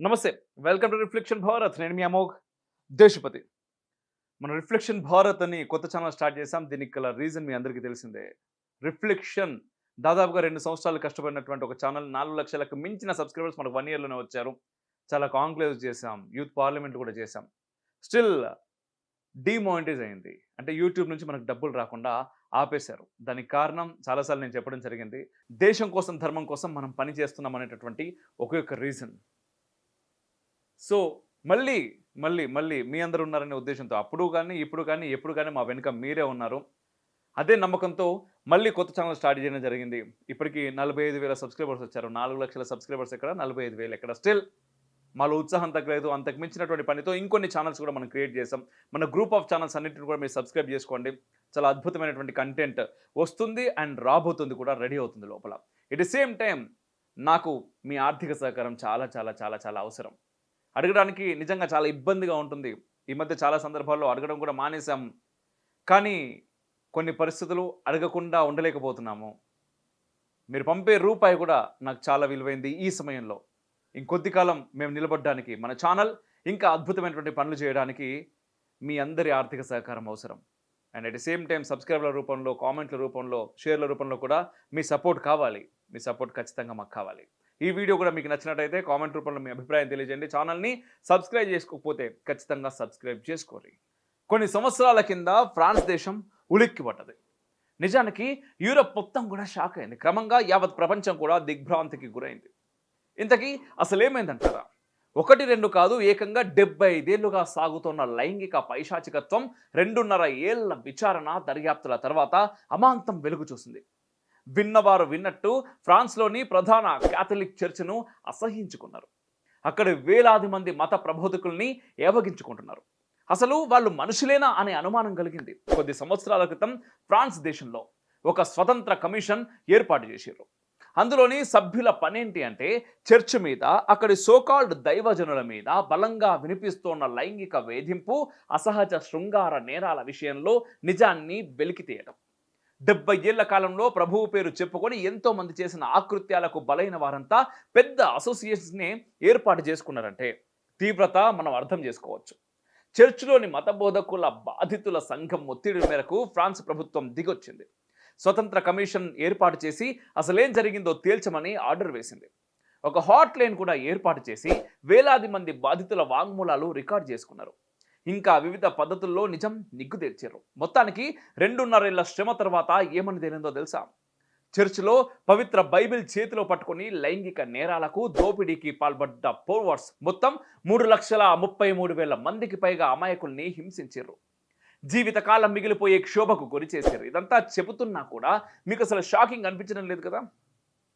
నమస్తే welcome to reflection Bharat. నేను మీ అమోఘ్ దేశపతి. మన రిఫ్లెక్షన్ భారత్ అని కొత్త ఛానల్ స్టార్ట్ చేసాం దీనికి గల రీజన్ మీ అందరికీ తెలిసిందే. రిఫ్లెక్షన్ దాదాపుగా రెండు సంవత్సరాలు కష్టపడినటువంటి ఒక ఛానల్ నాలుగు లక్షలకు మించిన సబ్స్క్రైబర్స్ మనకు వన్ ఇయర్లోనే వచ్చారు. చాలా కాంక్లేవ్ చేసాం యూత్ పార్లమెంట్ కూడా చేసాం స్టిల్ డిమానిటైజ్ అయింది. అంటే యూట్యూబ్ నుంచి మనకు డబ్బులు రాకుండా ఆపేశారు. దానికి కారణం చాలాసార్లు నేను చెప్పడం జరిగింది. దేశం కోసం ధర్మం కోసం మనం పని చేస్తున్నాం అనేటటువంటి ఒకే యొక్క రీజన్. సో మళ్ళీ మళ్ళీ మళ్ళీ మీ అందరు ఉన్నారనే ఉద్దేశంతో అప్పుడు కానీ ఇప్పుడు కానీ ఎప్పుడు కానీ మా వెనుక మీరే ఉన్నారు. అదే నమ్మకంతో మళ్ళీ కొత్త ఛానల్ స్టార్ట్ చేయడం జరిగింది. ఇప్పటికి నలభై ఐదు వేల సబ్స్క్రైబర్స్ వచ్చారు. నాలుగు లక్షల సబ్స్క్రైబర్స్ ఎక్కడ? నలభై ఐదు వేలు ఎక్కడ? స్టిల్ మాలో ఉత్సాహం తగ్గలేదు. అంతకు మించినటువంటి పనితో ఇంకొన్ని ఛానల్స్ కూడా మనం క్రియేట్ చేసాం మన గ్రూప్ ఆఫ్ ఛానల్స్ అన్నింటిని కూడా మీరు సబ్స్క్రైబ్ చేసుకోండి. చాలా అద్భుతమైనటువంటి కంటెంట్ వస్తుంది అండ్ రాబోతుంది కూడా రెడీ అవుతుంది లోపల. ఎట్ ది సేమ్ టైం నాకు మీ ఆర్థిక సహకారం చాలా చాలా చాలా చాలా అవసరం. అడగడానికి నిజంగా చాలా ఇబ్బందిగా ఉంటుంది. ఈ మధ్య చాలా సందర్భాల్లో అడగడం కూడా మానేశాం. కానీ కొన్ని పరిస్థితులు అడగకుండా ఉండలేకపోతున్నాము. మీరు పంపే రూపాయి కూడా నాకు చాలా విలువైంది ఈ సమయంలో. ఇంకొద్ది కాలం మేము నిలబడడానికి మన ఛానల్ ఇంకా అద్భుతమైనటువంటి పనులు చేయడానికి మీ అందరి ఆర్థిక సహకారం అవసరం. And at the same time సబ్స్క్రైబ్ల రూపంలో కామెంట్ల రూపంలో షేర్ల రూపంలో కూడా మీ సపోర్ట్ కావాలి. మీ సపోర్ట్ ఖచ్చితంగా మాకు కావాలి. ఈ వీడియో కూడా మీకు నచ్చినట్టయితే కామెంట్ రూపంలో మీ అభిప్రాయం తెలియజేయండి. ఛానల్ని సబ్స్క్రైబ్ చేసుకోకపోతే ఖచ్చితంగా సబ్స్క్రైబ్ చేసుకోరి కొన్ని సంవత్సరాల కింద ఫ్రాన్స్ దేశం ఉలిక్కి పడ్డది నిజానికి యూరప్ మొత్తం కూడా షాక్ అయింది. క్రమంగా యావత్ ప్రపంచం కూడా దిగ్భ్రాంతికి గురైంది. ఇంతకీ అసలేమైందంటారా? ఒకటి రెండు కాదు ఏకంగా డెబ్బై ఐదేళ్ళుగా సాగుతున్న లైంగిక పైశాచికత్వం రెండున్నర ఏళ్ళ విచారణ దర్యాప్తుల తర్వాత అమాంతం వెలుగు చూసింది. విన్నవారు విన్నట్టు ఫ్రాన్స్లోని ప్రధాన క్యాథలిక్ చర్చ్ను అసహించుకున్నారు. అక్కడి వేలాది మంది మత ప్రబోధకుల్ని ఏవగించుకుంటున్నారు. అసలు వాళ్ళు మనుషులేనా అనే అనుమానం కలిగింది. కొద్ది సంవత్సరాల క్రితం ఫ్రాన్స్ దేశంలో ఒక స్వతంత్ర కమిషన్ ఏర్పాటు చేశారు అందులోని సభ్యుల పనేంటి అంటే చర్చ్ మీద అక్కడి సోకాల్డ్ దైవజనుల మీద బలంగా వినిపిస్తోన్న లైంగిక వేధింపు అసహజ శృంగార నేరాల విషయంలో నిజాన్ని వెలికితీయడం డెబ్బై ఏళ్ళ కాలంలో ప్రభువు పేరు చెప్పుకొని ఎంతో మంది చేసిన ఆకృత్యాలకు బలైన వారంతా పెద్ద అసోసియేషన్స్ని ఏర్పాటు చేసుకున్నారంటే తీవ్రత మనం అర్థం చేసుకోవచ్చు. చర్చిలోని మత బోధకుల బాధితుల సంఘం ఒత్తిడి మేరకు ఫ్రాన్స్ ప్రభుత్వం దిగొచ్చింది. స్వతంత్ర కమిషన్ ఏర్పాటు చేసి అసలేం జరిగిందో తేల్చమని ఆర్డర్ వేసింది. ఒక హాట్ లైన్ కూడా ఏర్పాటు చేసి వేలాది మంది బాధితుల వాంగ్మూలాలు రికార్డ్ చేసుకున్నారు. ఇంకా వివిధ పద్ధతుల్లో నిజం నిగ్గు తీర్చారు. మొత్తానికి రెండున్నరేళ్ళ శ్రమ తర్వాత ఏమని తేలిందో తెలుసా? చర్చిలో పవిత్ర బైబిల్ చేతిలో పట్టుకొని లైంగిక నేరాలకు దోపిడీకి పాల్పడ్డ పోవర్స్ మొత్తం మూడు లక్షల ముప్పై మూడు వేల మందికి పైగా అమాయకుల్ని హింసించారు. జీవితకాలం మిగిలిపోయే క్షోభకు గురి చేశారు. ఇదంతా చెబుతున్నా కూడా మీకు అసలు షాకింగ్ అనిపించడం లేదు కదా?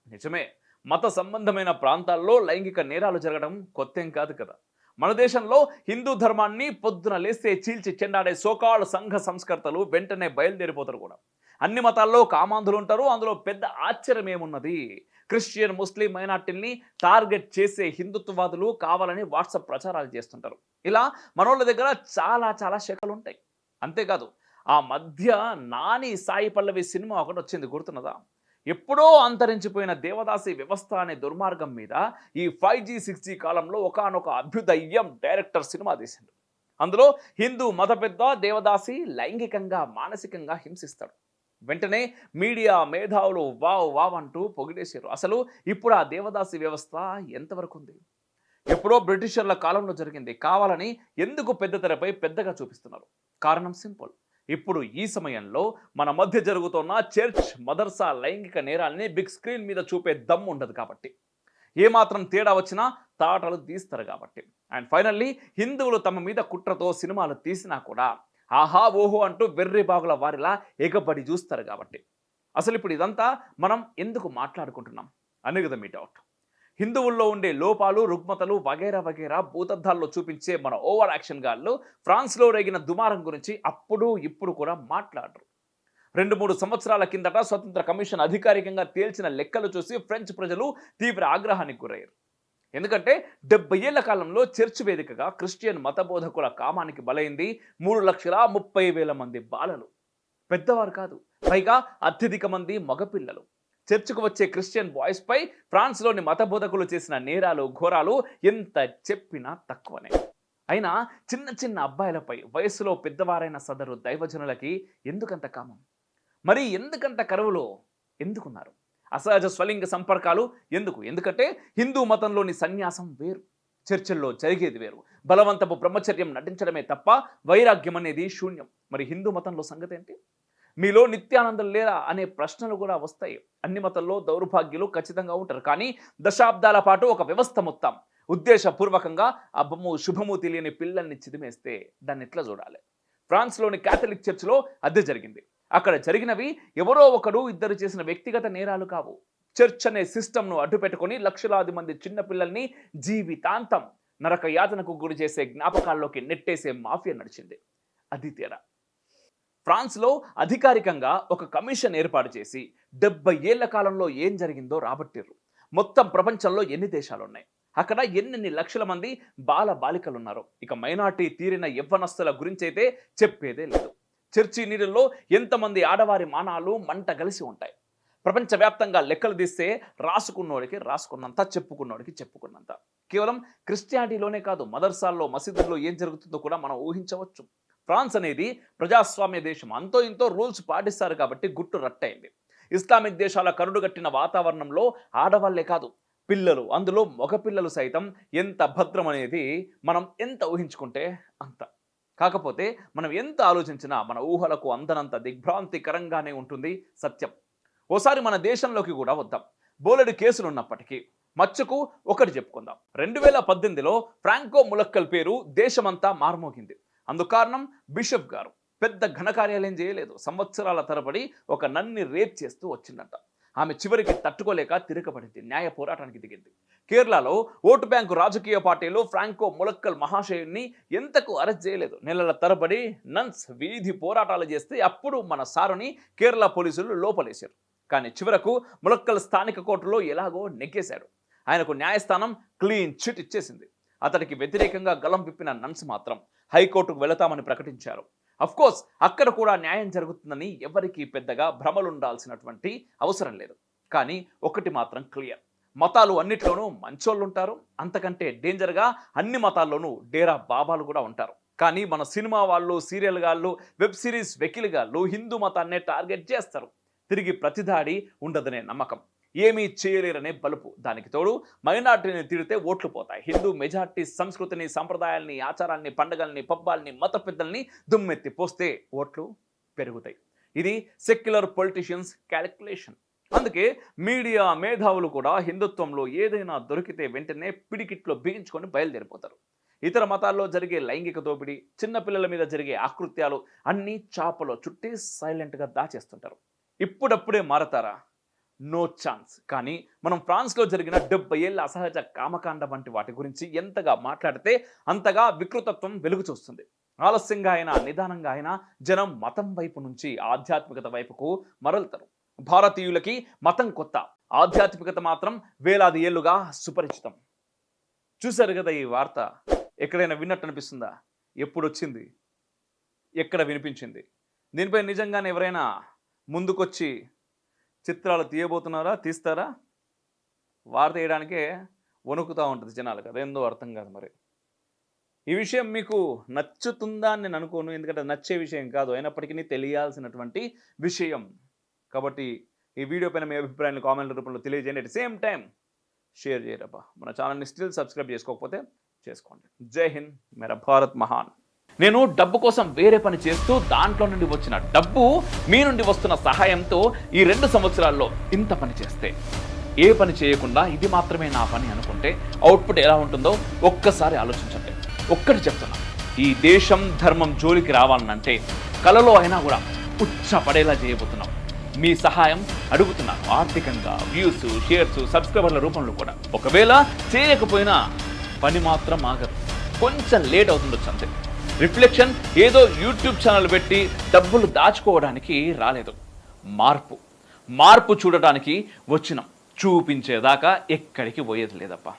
నిజమే. మత సంబంధమైన ప్రాంతాల్లో లైంగిక నేరాలు జరగడం కొత్తేం కాదు కదా? మన దేశంలో హిందూ ధర్మాన్ని పొద్దున లేస్తే చీల్చి చెండాడే సోకాళ్ళ సంఘ సంస్కర్తలు వెంటనే బయలుదేరిపోతారు కూడా. అన్ని మతాల్లో కామాంధులు ఉంటారు అందులో పెద్ద ఆశ్చర్యం ఏమున్నది? క్రిస్టియన్ ముస్లిం మైనార్టీల్ని టార్గెట్ చేసే హిందుత్వవాదులు కావాలని వాట్సాప్ ప్రచారాలు చేస్తుంటారు. ఇలా మనోళ్ళ దగ్గర చాలా చాలా శకలు ఉంటాయి. అంతేకాదు ఆ మధ్య నాని సాయి పల్లవి సినిమా ఒకటి వచ్చింది గుర్తున్నదా? ఎప్పుడో అంతరించిపోయిన దేవదాసి వ్యవస్థ అనే దుర్మార్గం మీద ఈ ఫైవ్ జీ సిక్స్ జీ కాలంలో ఒకనొక అభ్యుదయ్యం డైరెక్టర్ సినిమా తీసిండు. అందులో హిందూ మత పెద్ద దేవదాసి లైంగికంగా మానసికంగా హింసిస్తాడు. వెంటనే మీడియా మేధావులు వావ్ వావ్ అంటూ పొగిడేశారు. అసలు ఇప్పుడు ఆ దేవదాసి వ్యవస్థ ఎంతవరకు ఉంది? ఎప్పుడో బ్రిటిషర్ల కాలంలో జరిగింది. కావాలని ఎందుకు పెద్ద తెరపై పెద్దగా చూపిస్తున్నారు? కారణం సింపుల్. ఇప్పుడు ఈ సమయంలో మన మధ్య జరుగుతున్న చర్చ్ మదర్సా లైంగిక నేరాల్ని బిగ్ స్క్రీన్ మీద చూపే దమ్ము ఉండదు కాబట్టి. ఏమాత్రం తేడా వచ్చినా తాటలు తీస్తారు కాబట్టి. అండ్ ఫైనల్లీ హిందువులు తమ మీద కుట్రతో సినిమాలు తీసినా కూడా ఆహా ఓహో అంటూ వెర్రి బాగుల వారిలా ఎగబడి చూస్తారు కాబట్టి. అసలు ఇప్పుడు ఇదంతా మనం ఎందుకు మాట్లాడుకుంటున్నాం? అని కదా మీ డౌట్. హిందువుల్లో ఉండే లోపాలు రుగ్మతలు వగేరా వగేరా భూతద్దాల్లో చూపించే మన ఓవర్ యాక్షన్ గాళ్ళు ఫ్రాన్స్లో రేగిన దుమారం గురించి అప్పుడు ఇప్పుడు కూడా మాట్లాడరు. రెండు మూడు సంవత్సరాల కిందట స్వతంత్ర కమిషన్ అధికారికంగా తేల్చిన లెక్కలు చూసి ఫ్రెంచ్ ప్రజలు తీవ్ర ఆగ్రహానికి గురయ్యారు. ఎందుకంటే డెబ్బై ఏళ్ళ కాలంలో చర్చ్ వేదికగా క్రిస్టియన్ మతబోధకుల కామానికి బలైంది మూడు లక్షల ముప్పై వేల మంది బాలలు. పెద్దవారు కాదు పైగా అత్యధిక మంది మగపిల్లలు. చర్చ్కు వచ్చే క్రిస్టియన్ బాయ్స్పై ఫ్రాన్స్లోని మత బోధకులు చేసిన నేరాలు ఘోరాలు ఎంత చెప్పినా తక్కువనే. అయినా చిన్న చిన్న అబ్బాయిలపై వయసులో పెద్దవారైన సదరు దైవజనులకి ఎందుకంత కామం? మరి ఎందుకంత కరువులో ఎందుకున్నారు? అసహజ స్వలింగ సంపర్కాలు ఎందుకు? ఎందుకంటే హిందూ మతంలోని సన్యాసం వేరు చర్చల్లో జరిగేది వేరు. బలవంతపు బ్రహ్మచర్యం నటించడమే తప్ప వైరాగ్యం అనేది శూన్యం. మరి హిందూ మతంలో సంగతి ఏంటి మీలో నిత్యానందం లేరా అనే ప్రశ్నలు కూడా వస్తాయి. అన్ని మతంలో దౌర్భాగ్యులు ఖచ్చితంగా ఉంటారు. కానీ దశాబ్దాల పాటు ఒక వ్యవస్థ మొత్తం. ఉద్దేశపూర్వకంగా అబ్బము శుభము తెలియని పిల్లల్ని చిదిమేస్తే దాన్ని ఎట్లా చూడాలి? ఫ్రాన్స్లోని క్యాథలిక్ చర్చిలో అద్దె జరిగింది. అక్కడ జరిగినవి ఎవరో ఒకరు ఇద్దరు చేసిన వ్యక్తిగత నేరాలు కావు. చర్చ్ అనే సిస్టమ్ను అడ్డుపెట్టుకుని లక్షలాది మంది చిన్న పిల్లల్ని జీవితాంతం నరక యాతనకు గురి చేసే జ్ఞాపకాల్లోకి నెట్టేసే మాఫియా నడిచింది. అది తేడా. ఫ్రాన్స్లో అధికారికంగా ఒక కమిషన్ ఏర్పాటు చేసి డెబ్బై ఏళ్ళ కాలంలో ఏం జరిగిందో రాబట్టిర్రు. మొత్తం ప్రపంచంలో ఎన్ని దేశాలు ఉన్నాయి అక్కడ ఎన్నెన్ని లక్షల మంది బాల బాలికలు ఉన్నారు ఇక మైనార్టీ తీరిన యవ్వనస్తుల గురించి అయితే చెప్పేదే లేదు. చర్చి నీళ్ళల్లో ఎంతమంది ఆడవారి మానాలు మంట కలిసి ఉంటాయి. ప్రపంచవ్యాప్తంగా లెక్కలు తీస్తే రాసుకున్నోడికి రాసుకున్నంత చెప్పుకున్నోడికి చెప్పుకున్నంత. కేవలం క్రిస్టియానిటీలోనే కాదు మదర్సాల్లో మసీదుల్లో ఏం జరుగుతుందో కూడా మనం ఊహించవచ్చు. ఫ్రాన్స్ అనేది ప్రజాస్వామ్య దేశం. అంతో ఇంతో రూల్స్ పాటిస్తారు కాబట్టి గుట్టు రట్టయింది. ఇస్లామిక్ దేశాల కరుడుగట్టిన వాతావరణంలో ఆడవాళ్ళే కాదు పిల్లలు అందులో మగపిల్లలు సైతం ఎంత భద్రం అనేది మనం ఎంత ఊహించుకుంటే అంత. కాకపోతే మనం ఎంత ఆలోచించినా మన ఊహలకు అందనంత దిగ్భ్రాంతికరంగానే ఉంటుంది సత్యం. ఓసారి మన దేశంలోకి కూడా వద్దాం. బోలెడు కేసులు ఉన్నప్పటికీ మచ్చుకు ఒకటి చెప్పుకుందాం. రెండు వేల పద్దెనిమిదిలో ఫ్రాంకో ములక్కల్ పేరు దేశమంతా మార్మోగింది. అందుకారణం బిషప్ గారు పెద్ద ఘనకార్యాలయం చేయలేదు. సంవత్సరాల తరబడి ఒక నన్ని రేప్ చేస్తూ వచ్చిందంట. ఆమె చివరికి తట్టుకోలేక తిరగబడింది. న్యాయ పోరాటానికి దిగింది. కేరళలో ఓటు బ్యాంకు రాజకీయ పార్టీలో ఫ్రాంకో ములక్కల్ మహాశయుణ్ణి ఎంతకు అరెస్ట్ చేయలేదు. నెలల తరబడి నన్స్ వీధి పోరాటాలు చేస్తే అప్పుడు మన సారుని కేరళ పోలీసులు లోపలేశారు. కానీ చివరకు ములక్కల్ స్థానిక కోర్టులో ఎలాగో నెగ్గేశాడు. ఆయనకు న్యాయస్థానం క్లీన్ చిట్ ఇచ్చేసింది. అతడికి వ్యతిరేకంగా గలం విప్పిన నన్స్ మాత్రం హైకోర్టుకు వెళతామని ప్రకటించారు. అఫ్కోర్స్ అక్కడ కూడా న్యాయం జరుగుతుందని ఎవరికీ పెద్దగా భ్రమలుండాల్సినటువంటి అవసరం లేదు. కానీ ఒకటి మాత్రం క్లియర్ మతాలు అన్నిట్లోనూ మంచోళ్ళు ఉంటారు అంతకంటే డేంజర్గా అన్ని మతాల్లోనూ డేరా బాబాలు కూడా ఉంటారు. కానీ మన సినిమా వాళ్ళు సీరియల్ గాళ్ళు వెబ్ సిరీస్ వెకిల్ గాళ్ళు హిందూ మతాన్నే టార్గెట్ చేస్తారు. తిరిగి ప్రతిదాడి ఉండదనే నమ్మకం. ఏమీ చేయలేరనే బలుపు. దానికి తోడు మైనార్టీని తిడితే ఓట్లు పోతాయి. హిందూ మెజార్టీ సంస్కృతిని సంప్రదాయాల్ని ఆచారాన్ని పండగల్ని పబ్బాల్ని మత పెద్దల్ని దుమ్మెత్తి పోస్తే ఓట్లు పెరుగుతాయి. ఇది సెక్యులర్ పొలిటీషియన్స్ క్యాలిక్యులేషన్. అందుకే మీడియా మేధావులు కూడా హిందుత్వంలో ఏదైనా దొరికితే వెంటనే పిడికిట్లో బిగించుకొని బయలుదేరిపోతారు. ఇతర మతాల్లో జరిగే లైంగిక దోపిడీ చిన్నపిల్లల మీద జరిగే ఆకృత్యాలు అన్నీ చాపలో చుట్టి సైలెంట్గా దాచేస్తుంటారు. ఇప్పుడప్పుడే మారతారా? No chance. కానీ మనం ఫ్రాన్స్లో జరిగిన డెబ్బై ఏళ్ళ అసహజ కామకాండ వంటి వాటి గురించి ఎంతగా మాట్లాడితే అంతగా వికృతత్వం వెలుగు చూస్తుంది. ఆలస్యంగా అయినా నిదానంగా అయినా జనం మతం వైపు నుంచి ఆధ్యాత్మికత వైపుకు మరలుతారు. భారతీయులకి మతం కొత్త ఆధ్యాత్మికత మాత్రం వేలాది ఏళ్ళుగా సుపరిచితం. చూశారు కదా ఈ వార్త? ఎక్కడైనా విన్నట్టు అనిపిస్తుందా? ఎప్పుడు వచ్చింది? ఎక్కడ వినిపించింది? దీనిపై నిజంగానే ఎవరైనా ముందుకొచ్చి చిత్రాలు తీయబోతున్నారా తీస్తారా? వార్త వేయడానికే వణుకుతూ ఉంటుంది జనాలకు అదేందో అర్థం కాదు మరి. ఈ విషయం మీకు నచ్చుతుందా అని నేను అనుకోను ఎందుకంటే నచ్చే విషయం కాదు అయినప్పటికీ తెలియాల్సినటువంటి విషయం. కాబట్టి ఈ వీడియో పైన మీ అభిప్రాయాన్ని కామెంట్ రూపంలో తెలియజేయండి. అట్ సేమ్ టైం షేర్ చేయరబ్బా. మన ఛానల్ని స్టిల్ సబ్స్క్రైబ్ చేసుకోకపోతే చేసుకోండి. జై హింద్ మేరా భారత్ మహాన్. నేను డబ్బు కోసం వేరే పని చేస్తూ దాంట్లో నుండి వచ్చిన డబ్బు మీ నుండి వస్తున్న సహాయంతో ఈ రెండు సంవత్సరాల్లో ఇంత పని చేస్తే. ఏ పని చేయకుండా ఇది మాత్రమే నా పని అనుకుంటే అవుట్పుట్ ఎలా ఉంటుందో ఒక్కసారి ఆలోచించండి. ఒక్కటి చెప్తున్నా. ఈ దేశం ధర్మం జోలికి రావాలనంటే కలలో అయినా కూడా ఉచ్చపడేలా చేయబోతున్నాం. మీ సహాయం అడుగుతున్నాను ఆర్థికంగా వ్యూస్ షేర్స్ సబ్స్క్రైబర్ల రూపంలో కూడా. ఒకవేళ చేయకపోయినా పని మాత్రం ఆగదు. కొంచెం లేట్ అవుతుండొచ్చు అంతే. రిఫ్లెక్షన్ ఏదో యూట్యూబ్ ఛానల్ పెట్టి డబ్బులు దాచుకోవడానికి రాలేదు. మార్పు. మార్పు చూడటానికి వచ్చినాం. చూపించేదాకా ఎక్కడికి పోయేది లేదప్ప.